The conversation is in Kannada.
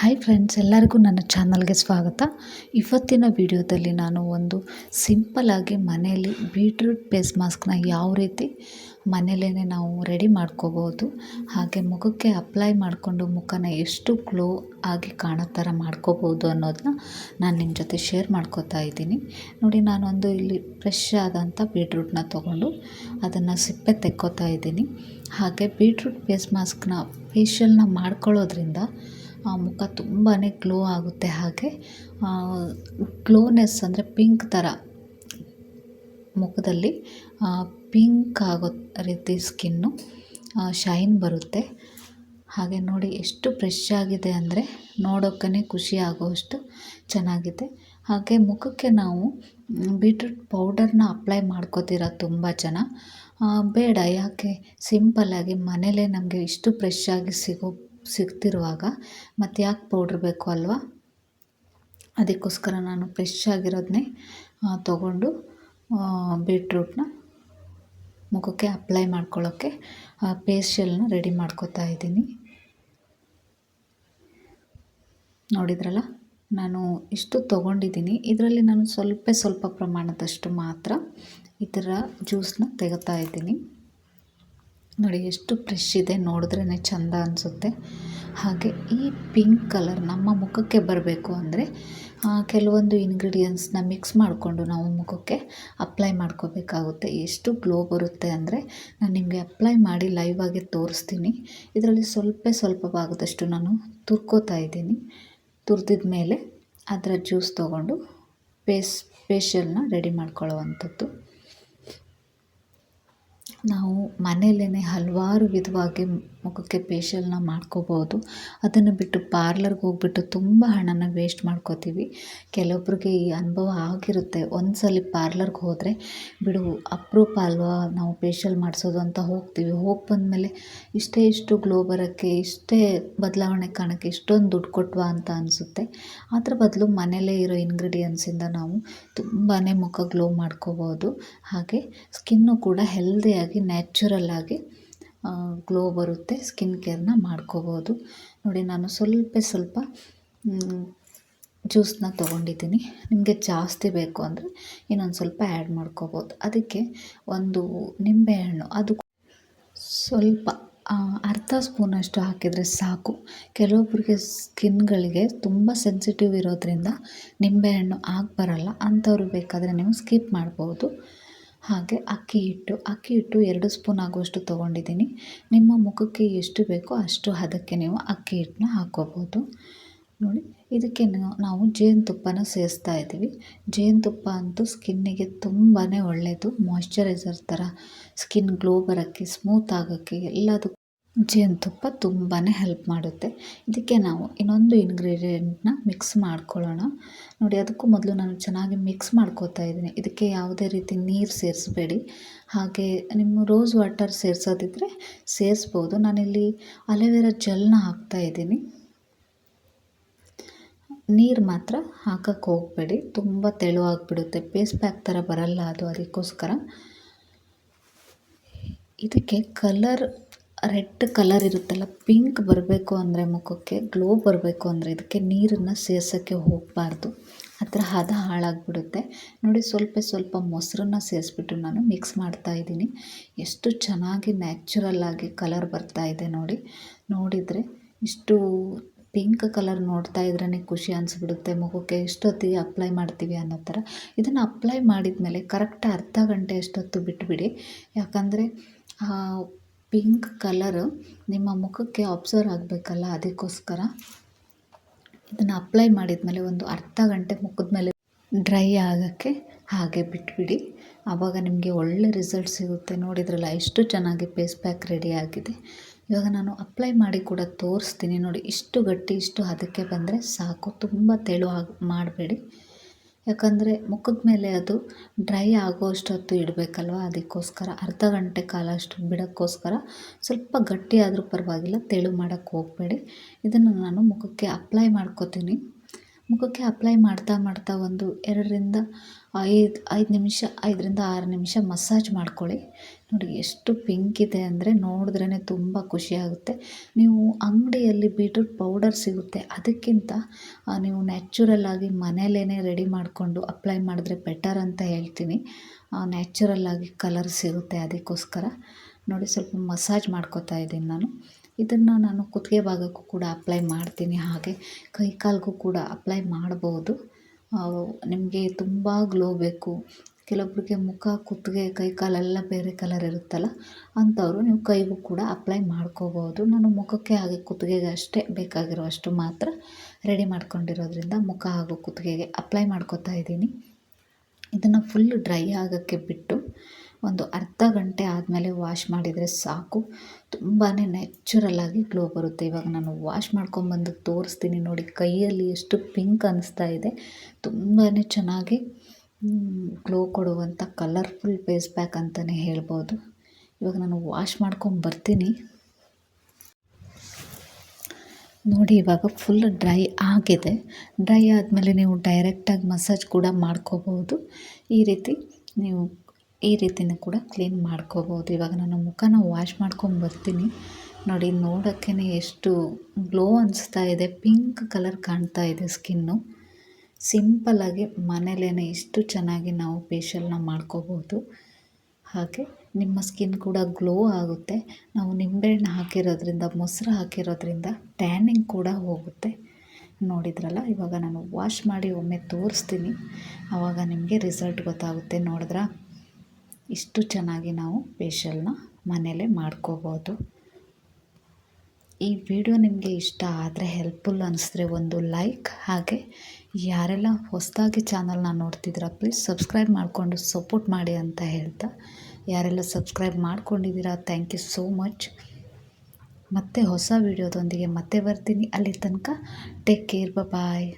ಹಾಯ್ ಫ್ರೆಂಡ್ಸ್ ಎಲ್ಲರಿಗೂ ನನ್ನ ಚಾನಲ್ಗೆ ಸ್ವಾಗತ. ಇವತ್ತಿನ ವಿಡಿಯೋದಲ್ಲಿ ನಾನು ಒಂದು ಸಿಂಪಲಾಗಿ ಮನೆಯಲ್ಲಿ ಬೀಟ್ರೂಟ್ ಫೇಸ್ ಮಾಸ್ಕ್ನ ಯಾವ ರೀತಿ ಮನೆಯಲ್ಲೇ ನಾವು ರೆಡಿ ಮಾಡ್ಕೋಬೋದು, ಹಾಗೆ ಮುಖಕ್ಕೆ ಅಪ್ಲೈ ಮಾಡಿಕೊಂಡು ಮುಖನ ಎಷ್ಟು ಗ್ಲೋ ಆಗಿ ಕಾಣೋ ಥರ ಮಾಡ್ಕೋಬೋದು ಅನ್ನೋದನ್ನ ನಾನು ನಿಮ್ಮ ಜೊತೆ ಶೇರ್ ಮಾಡ್ಕೋತಾ ಇದ್ದೀನಿ. ನೋಡಿ ನಾನೊಂದು ಇಲ್ಲಿ ಫ್ರೆಶ್ ಆದಂಥ ಬೀಟ್ರೂಟ್ನ ತೊಗೊಂಡು ಅದನ್ನು ಸಿಪ್ಪೆ ತೆಕ್ಕೋತಾ ಇದ್ದೀನಿ. ಹಾಗೆ ಬೀಟ್ರೂಟ್ ಫೇಸ್ ಮಾಸ್ಕ್ನ ಫೇಶಿಯಲ್ನ ಮಾಡ್ಕೊಳ್ಳೋದ್ರಿಂದ ಮುಖ ತುಂಬಾ ಗ್ಲೋ ಆಗುತ್ತೆ ಹಾಗೆ. ಗ್ಲೋನೆಸ್ ಅಂದರೆ ಪಿಂಕ್ ಥರ ಮುಖದಲ್ಲಿ ಪಿಂಕ್ ಆಗೋ ರೀತಿ ಸ್ಕಿನ್ನು ಶೈನ್ ಬರುತ್ತೆ. ಹಾಗೆ ನೋಡಿ ಎಷ್ಟು ಫ್ರೆಶ್ ಆಗಿದೆ ಅಂದರೆ ನೋಡೋಕ್ಕೇ ಖುಷಿ ಆಗೋಷ್ಟು ಚೆನ್ನಾಗಿದೆ. ಹಾಗೆ ಮುಖಕ್ಕೆ ನಾವು ಬೀಟ್ರೂಟ್ ಪೌಡರ್ನ ಅಪ್ಲೈ ಮಾಡ್ಕೋತೀರ ತುಂಬ ಜನ. ಬೇಡ, ಯಾಕೆ? ಸಿಂಪಲ್ಲಾಗಿ ಮನೇಲೇ ನಮಗೆ ಇಷ್ಟು ಫ್ರೆಶ್ ಆಗಿ ಸಿಗೋ ಸಿಗ್ತಿರುವಾಗ ಮತ್ತು ಯಾಕೆ ಪೌಡ್ರ್ ಬೇಕು ಅಲ್ವಾ? ಅದಕ್ಕೋಸ್ಕರ ನಾನು ಫ್ರೆಶ್ ಆಗಿರೋದನ್ನೇ ತಗೊಂಡು ಬೀಟ್ರೂಟ್ನ ಮುಖಕ್ಕೆ ಅಪ್ಲೈ ಮಾಡ್ಕೊಳ್ಳೋಕ್ಕೆ ಫೇಶಿಯಲ್ನ ರೆಡಿ ಮಾಡ್ಕೋತಾ ಇದ್ದೀನಿ. ನೋಡಿದ್ರಲ್ಲ? ನಾನು ಇಷ್ಟು ತೊಗೊಂಡಿದ್ದೀನಿ. ಇದರಲ್ಲಿ ನಾನು ಸ್ವಲ್ಪ ಸ್ವಲ್ಪ ಪ್ರಮಾಣದಷ್ಟು ಮಾತ್ರ ಈ ಥರ ಜ್ಯೂಸ್ನ ತೆಗೋತಾ ಇದ್ದೀನಿ. ನೋಡಿ, ಎಷ್ಟು ಫ್ರೆಶ್ ಇದೆ ನೋಡಿದ್ರೇ ಚೆಂದ ಅನಿಸುತ್ತೆ. ಹಾಗೆ ಈ ಪಿಂಕ್ ಕಲರ್ ನಮ್ಮ ಮುಖಕ್ಕೆ ಬರಬೇಕು ಅಂದರೆ ಕೆಲವೊಂದು ಇಂಗ್ರೀಡಿಯೆಂಟ್ಸ್ನ ಮಿಕ್ಸ್ ಮಾಡಿಕೊಂಡು ನಾವು ಮುಖಕ್ಕೆ ಅಪ್ಲೈ ಮಾಡ್ಕೋಬೇಕಾಗುತ್ತೆ. ಎಷ್ಟು ಗ್ಲೋ ಬರುತ್ತೆ ಅಂದರೆ, ನಾನು ನಿಮಗೆ ಅಪ್ಲೈ ಮಾಡಿ ಲೈವ್ ಆಗಿ ತೋರಿಸ್ತೀನಿ. ಇದರಲ್ಲಿ ಸ್ವಲ್ಪ ಸ್ವಲ್ಪ ಭಾಗದಷ್ಟು ನಾನು ತುರ್ಕೋತಾ ಇದ್ದೀನಿ. ತುರ್ದಿದ ಮೇಲೆ ಅದರ ಜ್ಯೂಸ್ ತೊಗೊಂಡು ಪೇಸ್ ಫೇಶಿಯಲ್ನ ರೆಡಿ ಮಾಡ್ಕೊಳ್ಳೋ ನಾವು ಮನೆಯಲ್ಲೇ ಹಲವಾರು ವಿಧವಾಗಿ ಮುಖಕ್ಕೆ ಫೇಶಿಯಲ್ನ ಮಾಡ್ಕೋಬೋದು. ಅದನ್ನು ಬಿಟ್ಟು ಪಾರ್ಲರ್ಗೆ ಹೋಗ್ಬಿಟ್ಟು ತುಂಬ ಹಣನ ವೇಸ್ಟ್ ಮಾಡ್ಕೋತೀವಿ. ಕೆಲವೊಬ್ರಿಗೆ ಈ ಅನುಭವ ಆಗಿರುತ್ತೆ. ಒಂದು ಸಲ ಪಾರ್ಲರ್ಗೆ ಹೋದರೆ, ಬಿಡು ಅಪರೂಪ ಅಲ್ವಾ? ನಾವು ಫೇಶಿಯಲ್ ಮಾಡಿಸೋದು ಅಂತ ಹೋಗ್ತೀವಿ. ಹೋಗಿ ಬಂದಮೇಲೆ ಇಷ್ಟೇ ಇಷ್ಟು ಗ್ಲೋ ಬರೋಕ್ಕೆ, ಇಷ್ಟೇ ಬದಲಾವಣೆ ಕಾಣೋಕ್ಕೆ ಇಷ್ಟೊಂದು ದುಡ್ಡು ಕೊಟ್ವಾ ಅಂತ ಅನಿಸುತ್ತೆ. ಅದ್ರ ಬದಲು ಮನೆಯಲ್ಲೇ ಇರೋ ಇಂಗ್ರೀಡಿಯೆಂಟ್ಸಿಂದ ನಾವು ತುಂಬಾ ಮುಖ ಗ್ಲೋ ಮಾಡ್ಕೋಬೋದು. ಹಾಗೆ ಸ್ಕಿನ್ನು ಕೂಡ ಹೆಲ್ದಿಯಾಗಿ ನ್ಯಾಚುರಲ್ಲಾಗಿ ಗ್ಲೋ ಬರುತ್ತೆ ಸ್ಕಿನ್ ಕೇರ್ನ ಮಾಡ್ಕೋಬೋದು. ನೋಡಿ, ನಾನು ಸ್ವಲ್ಪ ಸ್ವಲ್ಪ ಜ್ಯೂಸನ್ನ ತೊಗೊಂಡಿದ್ದೀನಿ. ನಿಮಗೆ ಜಾಸ್ತಿ ಬೇಕು ಅಂದರೆ ಇನ್ನೊಂದು ಸ್ವಲ್ಪ ಆ್ಯಡ್ ಮಾಡ್ಕೋಬೋದು. ಅದಕ್ಕೆ ಒಂದು ನಿಂಬೆಹಣ್ಣು ಅದು ಸ್ವಲ್ಪ ಅರ್ಧ ಸ್ಪೂನಷ್ಟು ಹಾಕಿದರೆ ಸಾಕು. ಕೆಲವೊಬ್ಬರಿಗೆ ಸ್ಕಿನ್ಗಳಿಗೆ ತುಂಬ ಸೆನ್ಸಿಟಿವ್ ಇರೋದ್ರಿಂದ ನಿಂಬೆಹಣ್ಣು ಆಗಿ ಬರಲ್ಲ. ಅಂಥವ್ರು ಬೇಕಾದರೆ ನೀವು ಸ್ಕಿಪ್ ಮಾಡ್ಬೋದು. ಹಾಗೆ ಅಕ್ಕಿ ಹಿಟ್ಟು. ಅಕ್ಕಿ ಹಿಟ್ಟು ಎರಡು ಸ್ಪೂನ್ ಆಗುವಷ್ಟು ತೊಗೊಂಡಿದ್ದೀನಿ. ನಿಮ್ಮ ಮುಖಕ್ಕೆ ಎಷ್ಟು ಬೇಕೋ ಅಷ್ಟು ಹದಕ್ಕೆ ನೀವು ಅಕ್ಕಿ ಹಿಟ್ಟನ್ನ ಹಾಕ್ಕೋಬೋದು ನೋಡಿ, ಇದಕ್ಕೆ ನಾವು ಜೇನುತುಪ್ಪನ ಸೇರಿಸ್ತಾ ಇದ್ದೀವಿ. ಜೇನುತುಪ್ಪ ಅಂತೂ ಸ್ಕಿನ್ನಿಗೆ ತುಂಬಾ ಒಳ್ಳೆಯದು ಮಾಯ್ಶ್ಚರೈಸರ್ ಥರ ಸ್ಕಿನ್ ಗ್ಲೋ ಬರೋಕ್ಕೆ, ಸ್ಮೂತ್ ಆಗೋಕ್ಕೆ ಎಲ್ಲದಕ್ಕೂ ಜೇನುತುಪ್ಪ ತುಂಬಾ ಹೆಲ್ಪ್ ಮಾಡುತ್ತೆ. ಇದಕ್ಕೆ ನಾವು ಇನ್ನೊಂದು ಇಂಗ್ರೀಡಿಯೆಂಟ್ನ ಮಿಕ್ಸ್ ಮಾಡ್ಕೊಳ್ಳೋಣ. ನೋಡಿ, ಅದಕ್ಕೂ ಮೊದಲು ನಾನು ಚೆನ್ನಾಗಿ ಮಿಕ್ಸ್ ಮಾಡ್ಕೋತಾ ಇದ್ದೀನಿ. ಇದಕ್ಕೆ ಯಾವುದೇ ರೀತಿ ನೀರು ಸೇರಿಸ್ಬೇಡಿ. ಹಾಗೆ ನಿಮ್ಮ ರೋಸ್ ವಾಟರ್ ಸೇರಿಸೋದಿದ್ರೆ ಸೇರಿಸ್ಬೋದು. ನಾನಿಲ್ಲಿ ಅಲೋವೆರಾ ಜೆಲ್ನ ಹಾಕ್ತಾ ಇದ್ದೀನಿ. ನೀರು ಮಾತ್ರ ಹಾಕಕ್ಕೆ ಹೋಗಬೇಡಿ. ತುಂಬ ತೆಳುವಾಗಿಬಿಡುತ್ತೆ ಪೇಸ್ ಪ್ಯಾಕ್ ಥರ ಬರಲ್ಲ ಅದು ಅದಕ್ಕೋಸ್ಕರ. ಇದಕ್ಕೆ ಕಲರ್ ರೆಡ್ ಕಲರ್ ಇರುತ್ತಲ್ಲ, ಪಿಂಕ್ ಬರಬೇಕು ಅಂದರೆ ಮುಖಕ್ಕೆ, ಗ್ಲೋ ಬರಬೇಕು ಅಂದರೆ ಇದಕ್ಕೆ ನೀರನ್ನು ಸೇರ್ಸೋಕ್ಕೆ ಹೋಗಬಾರ್ದು. ಆ ಥರ ಹದ ಹಾಳಾಗಿಬಿಡುತ್ತೆ. ನೋಡಿ, ಸ್ವಲ್ಪ ಸ್ವಲ್ಪ ಮೊಸರನ್ನ ಸೇರಿಸ್ಬಿಟ್ಟು ನಾನು ಮಿಕ್ಸ್ ಮಾಡ್ತಾ ಇದ್ದೀನಿ. ಎಷ್ಟು ಚೆನ್ನಾಗಿ ನ್ಯಾಚುರಲ್ಲಾಗಿ ಕಲರ್ ಬರ್ತಾ ಇದೆ ನೋಡಿ. ನೋಡಿದರೆ ಇಷ್ಟು ಪಿಂಕ್ ಕಲರ್ ನೋಡ್ತಾ ಇದ್ರೇ ಖುಷಿ ಅನಿಸ್ಬಿಡುತ್ತೆ ಮುಖಕ್ಕೆ. ಎಷ್ಟೊತ್ತಿಗೆ ಅಪ್ಲೈ ಮಾಡ್ತೀವಿ ಅನ್ನೋ ಥರ. ಇದನ್ನು ಅಪ್ಲೈ ಮಾಡಿದ ಮೇಲೆ ಕರೆಕ್ಟ್ ಅರ್ಧ ಗಂಟೆ ಅಷ್ಟೊತ್ತು ಬಿಟ್ಬಿಡಿ. ಯಾಕಂದರೆ ಪಿಂಕ್ ಕಲರ್ ನಿಮ್ಮ ಮುಖಕ್ಕೆ ಅಬ್ಸರ್ವ್ ಆಗಬೇಕಲ್ಲ ಅದಕ್ಕೋಸ್ಕರ. ಇದನ್ನು ಅಪ್ಲೈ ಮಾಡಿದ ಮೇಲೆ ಒಂದು ಅರ್ಧ ಗಂಟೆ ಮುಖದ ಮೇಲೆ ಡ್ರೈ ಆಗೋಕ್ಕೆ ಹಾಗೆ ಬಿಟ್ಬಿಡಿ. ಆವಾಗ ನಿಮಗೆ ಒಳ್ಳೆ ರಿಸಲ್ಟ್ ಸಿಗುತ್ತೆ. ನೋಡಿದ್ರಲ್ಲ ಎಷ್ಟು ಚೆನ್ನಾಗಿ ಫೇಸ್ ಪ್ಯಾಕ್ ರೆಡಿ ಆಗಿದೆ. ಇವಾಗ ನಾನು ಅಪ್ಲೈ ಮಾಡಿ ಕೂಡ ತೋರಿಸ್ತೀನಿ. ನೋಡಿ, ಇಷ್ಟು ಗಟ್ಟಿ, ಇಷ್ಟು ಅದಕ್ಕೆ ಬಂದರೆ ಸಾಕು. ತುಂಬ ತೆಳು ಆಗಿ, ಮಾಡಬೇಡಿ. ಯಾಕಂದರೆ ಮುಖದ ಮೇಲೆ ಅದು ಡ್ರೈ ಆಗೋ ಅಷ್ಟೊತ್ತು ಇಡಬೇಕಲ್ವ? ಅದಕ್ಕೋಸ್ಕರ ಅರ್ಧ ಗಂಟೆ ಕಾಲ ಅಷ್ಟು ಬಿಡೋಕ್ಕೋಸ್ಕರ ಸ್ವಲ್ಪ ಗಟ್ಟಿ ಆದರೂ ಪರವಾಗಿಲ್ಲ, ತೆಳು ಮಾಡೋಕ್ಕೆ ಹೋಗಬೇಡಿ. ಇದನ್ನು ನಾನು ಮುಖಕ್ಕೆ ಅಪ್ಲೈ ಮಾಡ್ಕೋತೀನಿ. ಮುಖಕ್ಕೆ ಅಪ್ಲೈ ಮಾಡ್ತಾ ಮಾಡ್ತಾ ಒಂದು ಎರಡರಿಂದ ಐದು ಐದು ನಿಮಿಷ, ಐದರಿಂದ ಆರು ನಿಮಿಷ ಮಸಾಜ್ ಮಾಡ್ಕೊಳ್ಳಿ. ನೋಡಿ ಎಷ್ಟು ಪಿಂಕ್ ಇದೆ ಅಂದರೆ ನೋಡಿದ್ರೇ ತುಂಬ ಖುಷಿಯಾಗುತ್ತೆ ನೀವು ಅಂಗಡಿಯಲ್ಲಿ ಬೀಟ್ರೂಟ್ ಪೌಡರ್ ಸಿಗುತ್ತೆ. ಅದಕ್ಕಿಂತ ನೀವು ನ್ಯಾಚುರಲ್ಲಾಗಿ ಮನೇಲೇ ರೆಡಿ ಮಾಡಿಕೊಂಡು ಅಪ್ಲೈ ಮಾಡಿದ್ರೆ ಬೆಟರ್ ಅಂತ ಹೇಳ್ತೀನಿ. ನ್ಯಾಚುರಲ್ಲಾಗಿ ಕಲರ್ ಸಿಗುತ್ತೆ ಅದಕ್ಕೋಸ್ಕರ. ನೋಡಿ ಸ್ವಲ್ಪ ಮಸಾಜ್ ಮಾಡ್ಕೋತಾ ಇದ್ದೀನಿ ನಾನು. ಇದನ್ನು ನಾನು ಕುತ್ತಿಗೆ ಭಾಗಕ್ಕೂ ಕೂಡ ಅಪ್ಲೈ ಮಾಡ್ತೀನಿ. ಹಾಗೆ ಕೈ ಕಾಲಿಗೂ ಕೂಡ ಅಪ್ಲೈ ಮಾಡ್ಬೋದು. ನಿಮಗೆ ತುಂಬ ಗ್ಲೋ ಬೇಕು. ಕೆಲವೊಬ್ಬರಿಗೆ ಮುಖ, ಕುತ್ತಿಗೆ ಕೈ ಕಾಲೆಲ್ಲ ಬೇರೆ ಕಲರ್ ಇರುತ್ತಲ್ಲ, ಅಂಥವರು ನೀವು ಕೈಗೂ ಕೂಡ ಅಪ್ಲೈ ಮಾಡ್ಕೋಬೋದು. ನಾನು ಮುಖಕ್ಕೆ ಹಾಗೆ ಕುತ್ತಿಗೆಗೆ ಅಷ್ಟೇ ಬೇಕಾಗಿರುವಷ್ಟು ಮಾತ್ರ ರೆಡಿ ಮಾಡ್ಕೊಂಡಿರೋದ್ರಿಂದ ಮುಖ ಹಾಗೂ ಕುತ್ತಿಗೆಗೆ ಅಪ್ಲೈ ಮಾಡ್ಕೋತಾ ಇದ್ದೀನಿ. ಇದನ್ನು ಫುಲ್ ಡ್ರೈ ಆಗೋಕ್ಕೆ ಬಿಟ್ಟು ಒಂದು ಅರ್ಧ ಗಂಟೆ ಆದಮೇಲೆ ವಾಶ್ ಮಾಡಿದರೆ ಸಾಕು. ತುಂಬಾ ನ್ಯಾಚುರಲ್ಲಾಗಿ ಗ್ಲೋ ಬರುತ್ತೆ. ಇವಾಗ ನಾನು ವಾಶ್ ಮಾಡ್ಕೊಂಬಂದು ತೋರಿಸ್ತೀನಿ ನೋಡಿ, ಕೈಯಲ್ಲಿ ಎಷ್ಟು ಪಿಂಕ್ ಅನ್ನಿಸ್ತಾ ಇದೆ. ತುಂಬಾ ಚೆನ್ನಾಗಿ ಗ್ಲೋ ಕೊಡುವಂಥ ಕಲರ್ಫುಲ್ ಫೇಸ್ ಪ್ಯಾಕ್ ಅಂತಲೇ ಹೇಳ್ಬೋದು. ಇವಾಗ ನಾನು ವಾಶ್ ಮಾಡ್ಕೊಂಬರ್ತೀನಿ ನೋಡಿ, ಇವಾಗ ಫುಲ್ ಡ್ರೈ ಆಗಿದೆ. ಡ್ರೈ ಆದಮೇಲೆ ನೀವು ಡೈರೆಕ್ಟಾಗಿ ಮಸಾಜ್ ಕೂಡ ಮಾಡ್ಕೋಬೋದು. ಈ ರೀತಿ ನೀವು ಈ ರೀತಿಯೂ ಕೂಡ ಕ್ಲೀನ್ ಮಾಡ್ಕೋಬೋದು. ಇವಾಗ ನಾನು ಮುಖನ ವಾಶ್ ಮಾಡ್ಕೊಂಡು ಬರ್ತೀನಿ. ನೋಡಿ ನೋಡೋಕ್ಕೇ ಎಷ್ಟು ಗ್ಲೋ ಅನಿಸ್ತಾ ಇದೆ. ಪಿಂಕ್ ಕಲರ್ ಕಾಣ್ತಾ ಇದೆ ಸ್ಕಿನ್ನು. ಸಿಂಪಲ್ಲಾಗಿ ಮನೇಲೇ ಇಷ್ಟು ಚೆನ್ನಾಗಿ ನಾವು ಫೇಶಿಯಲ್ನ ಮಾಡ್ಕೋಬೋದು. ಹಾಗೆ ನಿಮ್ಮ ಸ್ಕಿನ್ ಕೂಡ ಗ್ಲೋ ಆಗುತ್ತೆ. ನಾವು ನಿಂಬೆಹಣ್ಣು ಹಾಕಿರೋದ್ರಿಂದ, ಮೊಸರು ಹಾಕಿರೋದ್ರಿಂದ ಟ್ಯಾನಿಂಗ್ ಕೂಡ ಹೋಗುತ್ತೆ. ನೋಡಿದ್ರಲ್ಲ, ಇವಾಗ ನಾನು ವಾಶ್ ಮಾಡಿ ಒಮ್ಮೆ ತೋರಿಸ್ತೀನಿ. ಆವಾಗ ನಿಮಗೆ ರಿಸಲ್ಟ್ ಗೊತ್ತಾಗುತ್ತೆ. ನೋಡಿದ್ರಾ? ಇಷ್ಟು ಚೆನ್ನಾಗಿ ನಾವು ಫೇಶಿಯಲ್ನ ಮನೆಯಲ್ಲೇ ಮಾಡ್ಕೋಬೋದು. ಈ ವಿಡಿಯೋ ನಿಮಗೆ ಇಷ್ಟ ಆದರೆ ಹೆಲ್ಪ್ಫುಲ್ ಅನ್ನಿಸಿದ್ರೆ ಒಂದು ಲೈಕ್ ಹಾಗೆ ಯಾರೆಲ್ಲ ಹೊಸದಾಗಿ ಚಾನಲ್ನ ನೋಡ್ತಿದ್ದೀರಾ ಪ್ಲೀಸ್ ಸಬ್ಸ್ಕ್ರೈಬ್ ಮಾಡಿಕೊಂಡು ಸಪೋರ್ಟ್ ಮಾಡಿ ಅಂತ ಹೇಳ್ತಾ. ಯಾರೆಲ್ಲ ಸಬ್ಸ್ಕ್ರೈಬ್ ಮಾಡ್ಕೊಂಡಿದ್ದೀರಾ ಥ್ಯಾಂಕ್ ಯು ಸೋ ಮಚ್ ಮತ್ತೆ ಹೊಸ ವಿಡಿಯೋದೊಂದಿಗೆ ಮತ್ತೆ ಬರ್ತೀನಿ. ಅಲ್ಲಿ ತನಕ ಟೇಕ್ ಕೇರ್ ಬಾಯ್